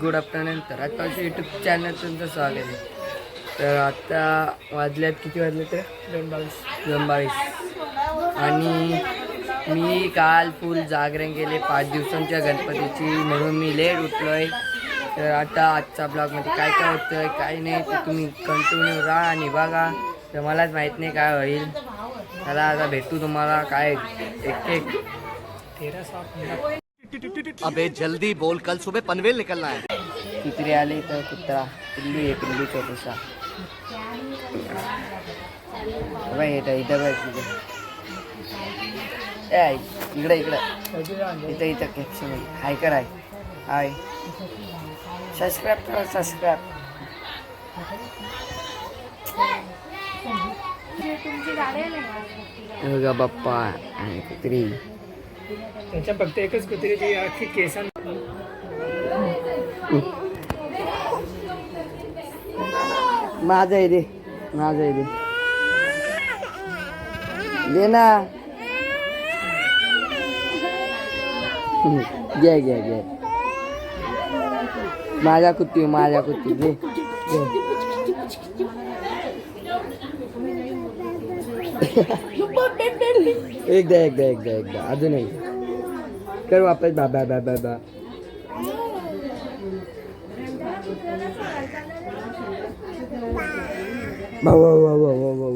Good afternoon तर आताच्या YouTube channel तुमचं स्वागत आहे. तर आता वाजल्यात किती वाजले तर? दोन बावीस. दोन बावीस. आणि मी काल फुल जागरण केले पाच दिवसांच्या गणपतीची. म्हणून मी लेट उठलो आहे तर आता आजच्या ब्लॉगमध्ये काय काय होतं आहे काय नाही ते तुम्ही कंटिन्यू राहा आणि बघा. तर मलाच माहीत नाही काय होईल. चला आता भेटू तुम्हाला. काय एक एक तेरा सात अबे जल्दी बोल कल सुबह पनवेल निकलना है। कुत्री आले तर कुत्रा पिल्लू आहे पिल्लू इथं बघ इथं ए आई, इकडे इकडे इथं इथं कॅप्शन हाय कर हाय। हाय। सबस्क्राईब करा सबस्क्राईब बघा बाप्पा आणि कुत्री। त्याच्या फक्त एकच कुत्रीची अख्खी केसां माझं आहे दे माझं आहे दे ना घे घे घे माझ्या कुत्ती माझ्या कुत्ती दे एकदा एकदा एकदा एकदा अजून एक कर वापस. बाबा बाबा बा भाऊ भाऊ भाऊ भाऊ भाऊ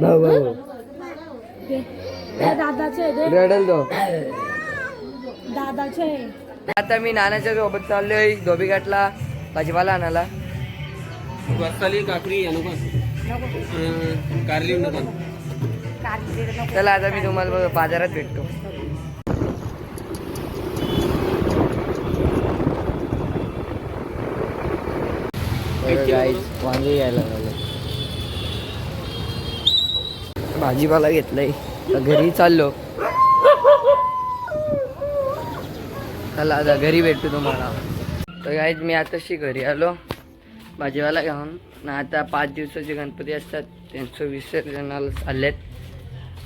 भाऊ भाऊ. भाऊ दादाचे रडल तो. दादाचे आता मी नानाच्या सोबत चाललोय धोबीघाटला भाजीपाला आणायला. काकडी कारली नको चला आता मी तुम्हाला बाजारात भेटतो. वांगे घ्यायला भाजीपाला घेतलाय. तर घरी चाललो. चला आता घरी भेटतो तुम्हाला. तर गाईज मी आताशी घरी आलो. भाजीवाला घेऊन ना आता पाच दिवसाचे गणपती असतात त्यांचं विसर्जनाला आहेत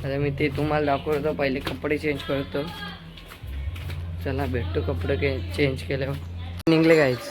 आता मी ते तुम्हाला दाखवतो पहिले कपडे चेंज करतो. चला भेटतो कपडे के चेंज केल्यावर. निघले काहीच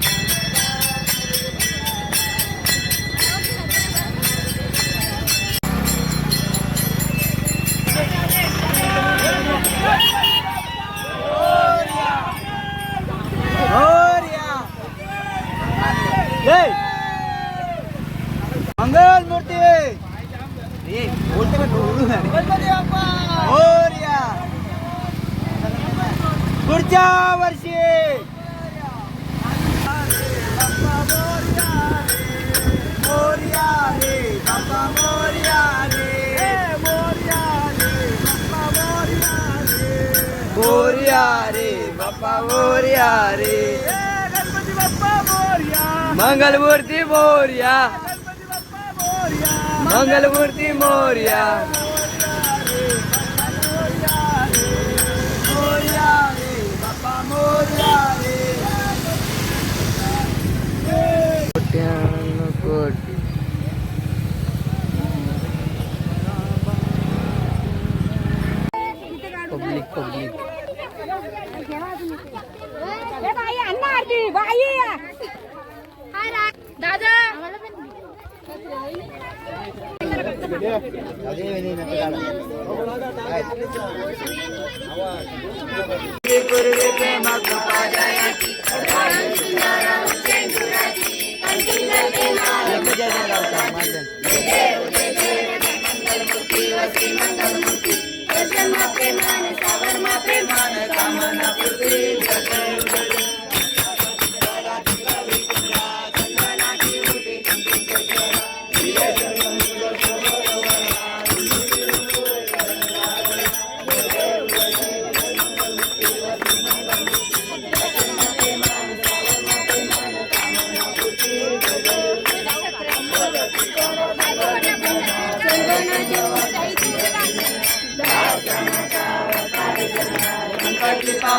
पुढच्या वर्षी. मोर्या रे बाप्पा मोर्या रे. रे रे रे रे गणपती बाप्पा मोर्या मंगलमूर्ती मोर्या गणपती बाप्पा मोर्या. मंगलमूर्ती मोर्या. बाई अण्णा आरती बाई दादा ज्ञान सावरमा प्रेमान कामना पृथ्वी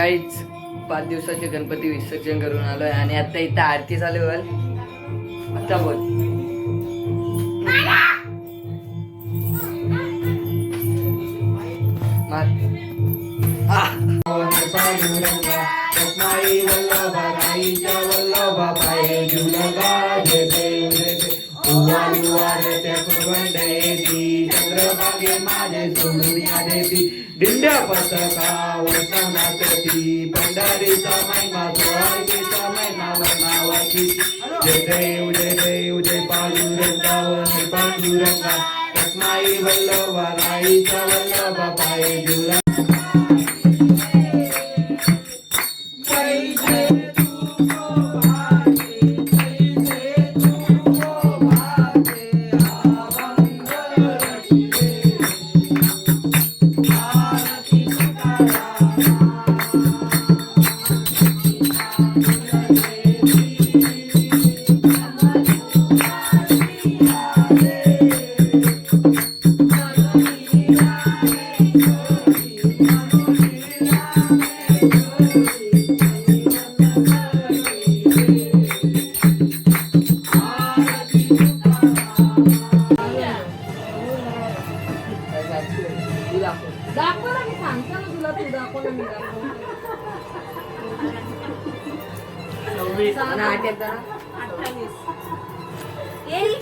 काहीच पाच दिवसाचे गणपती विसर्जन करून आलोय आणि आता इथं आरती चालू होईल आता बोल. मा- आ. देव वारे वाढत्या कुरवंड येती चंद्रभागे माझे सोडून या देती दिंड्या पथका वर्षा नाचती पंढरीचा महिमा द्वारकेचा महिमा वर्णावाची जय देव जय देव जय पांडुरंगा जय पांडुरंगा रत्नाई वल्लभा गाईच्या वल्लभा पाय जुलगा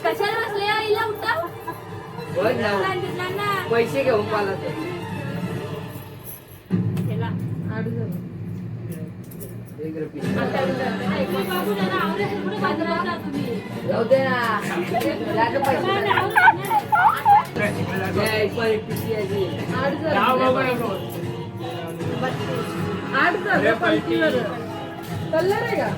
कशाला बसले आईला उठा? पैसे घेऊन मला. जाऊ दे ना. पैसे. आडू झालं. झालं. कल्लर आहे का?